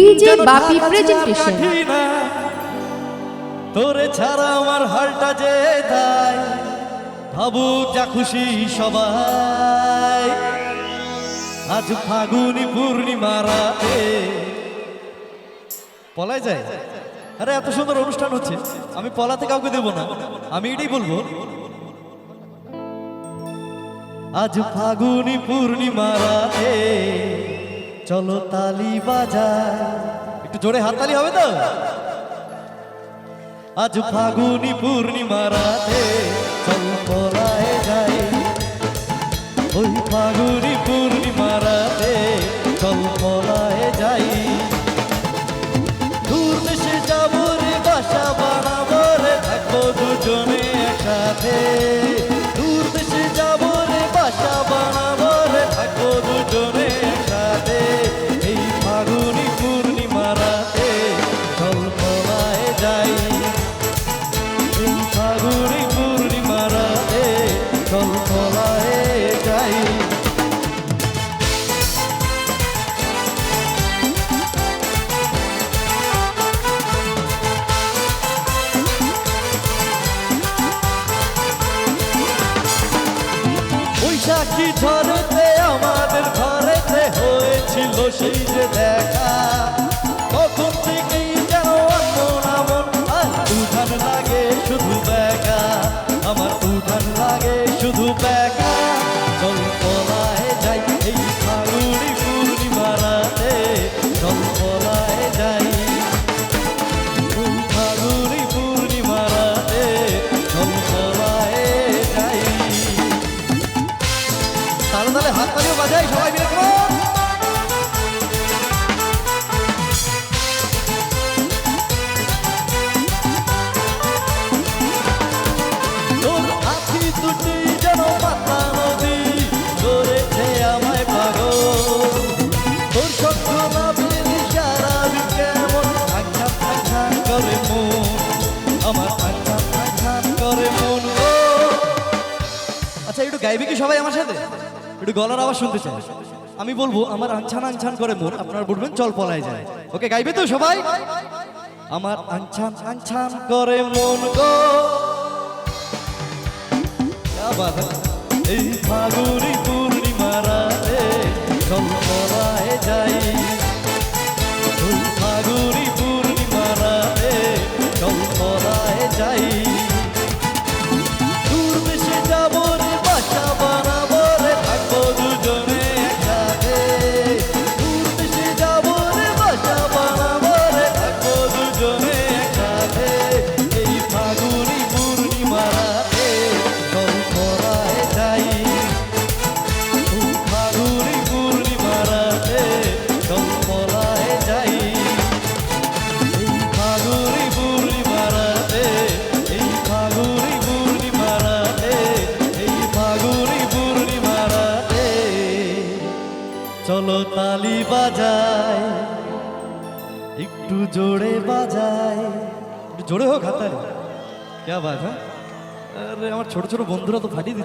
DJ বাপি presentation তোরে ছাড়া আমার হালটা যে তাই ভাবুক যা খুশি সবাই। আজ ফাগুনি পূর্ণিমা রাতে পলায় যায়। আরে এত সুন্দর অনুষ্ঠান হচ্ছে। আমি পলাতে কাউকে দেব না। আমি এটাই বলব। আজ ফাগুনি পূর্ণিমা রাতে চলো তালি বাজায় একটু জোরে হাততালি হবে তো? আজ ফাগুনি পূর্ণিমা রাতে চল পলায় যাই। ওই ফাগুনি পূর্ণিমা রাতে চল পলায় যাই। বৈশাখী ঝড়েতে আমাদের ঘরেতে হয়েছিল সেই যে দেখা। আঘাত আঘাত করে মন। গো আচ্ছা একটু গাইবে কি সবাই আমার সাথে? একটু গলার আওয়াজ শুনতে চাই। আমি বলব, আমার আনছান আনছান করে মন আপনারা বলবেন চল পলায় যায়। ওকে, গাইবে তো সবাই? আমার আনছান আনছান করে মন গো। এই ফাগুনি পূর্ণিমারাতে চল পলায় যায় চলো তালি বাজাই, একটু জোরে বাজাই। জোরে হোক হাতারে কে বাজা আরে, আমার ছোট ছোট বন্ধুরা তো ফাটিয়ে দিচ্ছে।